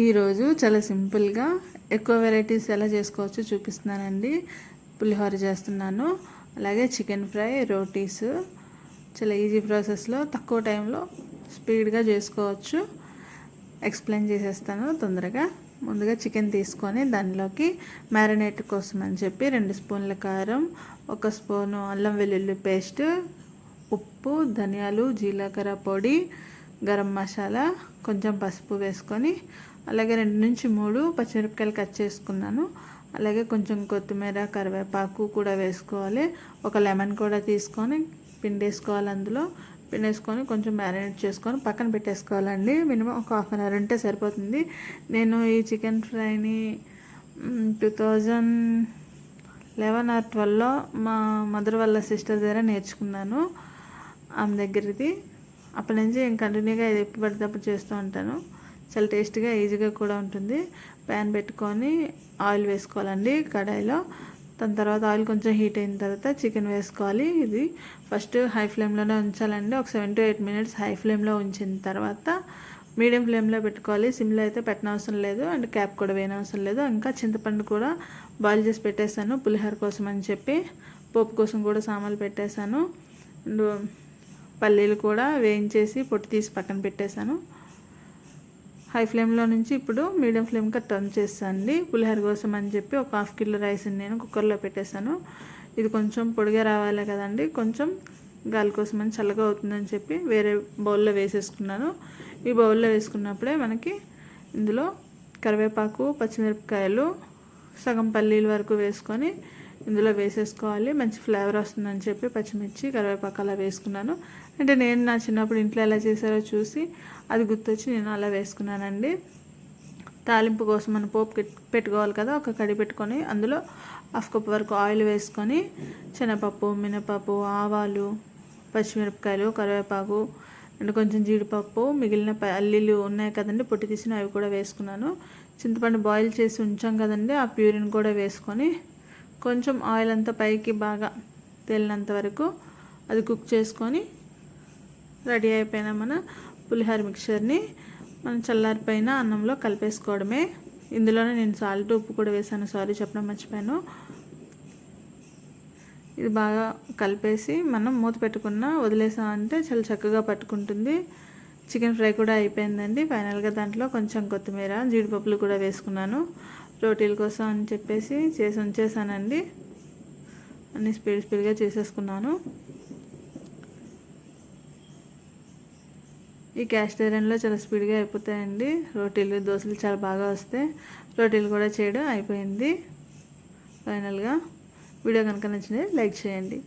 ఈరోజు చాలా సింపుల్గా ఎక్కువ వెరైటీస్ ఎలా చేసుకోవచ్చో చూపిస్తున్నానండి. పులిహోర చేస్తున్నాను. అలాగే చికెన్ ఫ్రై రోటీస్. చాలా ఈజీ ప్రాసెస్లో తక్కువ టైంలో స్పీడ్గా చేసుకోవచ్చు. ఎక్స్ప్లెయిన్ చేసేస్తాను తొందరగా. ముందుగా చికెన్ తీసుకొని దానిలోకి మ్యారినేట్ కోసం అని చెప్పి రెండు స్పూన్ల కారం ఒక స్పూను అల్లం వెల్లుల్లి పేస్ట్ ఉప్పు ధనియాలు జీలకర్ర పొడి గరం మసాలా కొంచెం పసుపు వేసుకొని అలాగే రెండు నుంచి మూడు పచ్చిమిరపకాయలు కట్ చేసుకున్నాను. అలాగే కొంచెం కొత్తిమీర కరివేపాకు కూడా వేసుకోవాలి. ఒక లెమన్ కూడా తీసుకొని పిండేసుకోవాలి అందులో. పిండేసుకొని కొంచెం మ్యారినేట్ చేసుకొని పక్కన పెట్టేసుకోవాలండి. మినిమం ఒక హాఫ్ అన్ అవర్ ఉంటే సరిపోతుంది. నేను ఈ చికెన్ ఫ్రైని టూ థౌజండ్ లెవెన్ ఆర్ ట్వెల్వ్లో మా మదర్ వాళ్ళ సిస్టర్ దగ్గర నేర్చుకున్నాను. ఆమె దగ్గరది. అప్పటి నుంచి నేను కంటిన్యూగా ఇది ఎప్పుడు పడితే అప్పుడు చేస్తూ ఉంటాను. చాలా టేస్ట్గా ఈజీగా కూడా ఉంటుంది. ప్యాన్ పెట్టుకొని ఆయిల్ వేసుకోవాలండి కడాయిలో. దాని తర్వాత ఆయిల్ కొంచెం హీట్ అయిన తర్వాత చికెన్ వేసుకోవాలి. ఇది ఫస్ట్ హై ఫ్లేమ్లోనే ఉంచాలండి. ఒక seven to eight minutes high ఫ్లేమ్లో ఉంచిన తర్వాత మీడియం ఫ్లేమ్లో పెట్టుకోవాలి. సిమ్లో అయితే పెట్టనవసరం లేదు. అండ్ క్యాప్ కూడా వేయనవసరం లేదు. ఇంకా చింతపండు కూడా బాయిల్ చేసి పెట్టేశాను పులిహోర కోసం అని చెప్పి. పోపు కోసం కూడా సామాన్లు పెట్టేశాను. అండ్ పల్లీలు కూడా వేయించేసి పొట్టు తీసి పక్కన పెట్టేశాను. హై ఫ్లేమ్లో నుంచి ఇప్పుడు మీడియం ఫ్లేమ్కి టర్న్ చేస్తానండి. పులిహోర కోసం అని చెప్పి ఒక హాఫ్ కిలో రైస్ని నేను కుక్కర్లో పెట్టేశాను. ఇది కొంచెం పొడిగా రావాలి కదండి. కొంచెం గాలి కోసం అని చల్లగా అవుతుందని చెప్పి వేరే బౌల్లో వేసేసుకున్నాను. ఈ బౌల్లో వేసుకున్నప్పుడే మనకి ఇందులో కరివేపాకు పచ్చిమిరపకాయలు సగం పల్లీల వరకు వేసుకొని ఇందులో వేసేసుకోవాలి. మంచి ఫ్లేవర్ వస్తుందని చెప్పి పచ్చిమిర్చి కరివేపాకు అలా వేసుకున్నాను. అంటే నేను నా చిన్నప్పుడు ఇంట్లో ఎలా చేశారో చూసి అది గుర్తొచ్చి నేను అలా వేసుకున్నానండి. తాలింపు కోసం మనం పోపు పెట్టుకోవాలి కదా ఒక కడి పెట్టుకొని అందులో హాఫ్ కప్ వరకు ఆయిల్ వేసుకొని శనగపప్పు మినపప్పు ఆవాలు పచ్చిమిరపకాయలు కరివేపాకు అండ్ కొంచెం జీడిపప్పు మిగిలిన అల్లీలు ఉన్నాయి కదండి పొట్టి తీసిన అవి కూడా వేసుకున్నాను. చింతపండు బాయిల్ చేసి ఉంచాం కదండి ఆ ప్యూరిన్ కూడా వేసుకొని కొంచెం ఆయిల్ అంతా పైకి బాగా తేలినంత వరకు అది కుక్ చేసుకొని రెడీ అయిపోయిన మన పులిహోర మిక్చర్ని మనం చల్లారిపోయిన అన్నంలో కలిపేసుకోవడమే. ఇందులోనే నేను సాల్ట్ ఉప్పు కూడా వేసాను సారీ చెప్పడం మర్చిపోయాను. ఇది బాగా కలిపేసి మనం మూత పెట్టుకున్న వదిలేసామంటే చాలా చక్కగా పట్టుకుంటుంది. చికెన్ ఫ్రై కూడా అయిపోయిందండి. ఫైనల్గా దాంట్లో కొంచెం కొత్తిమీర జీడిపప్పులు కూడా వేసుకున్నాను. రోటీల కోసం అని చెప్పేసి చేసి ఉంచేసానండి. అన్నీ స్పీడ్ స్పీడ్గా చేసేసుకున్నాను. ఈ క్యాస్ట్ ఐరన్లో చాలా స్పీడ్గా అయిపోతాయండి. రోటీలు దోశలు చాలా బాగా వస్తాయి. రోటీలు కూడా చేయడం అయిపోయింది. ఫైనల్గా వీడియో కనుక నచ్చినది లైక్ చేయండి.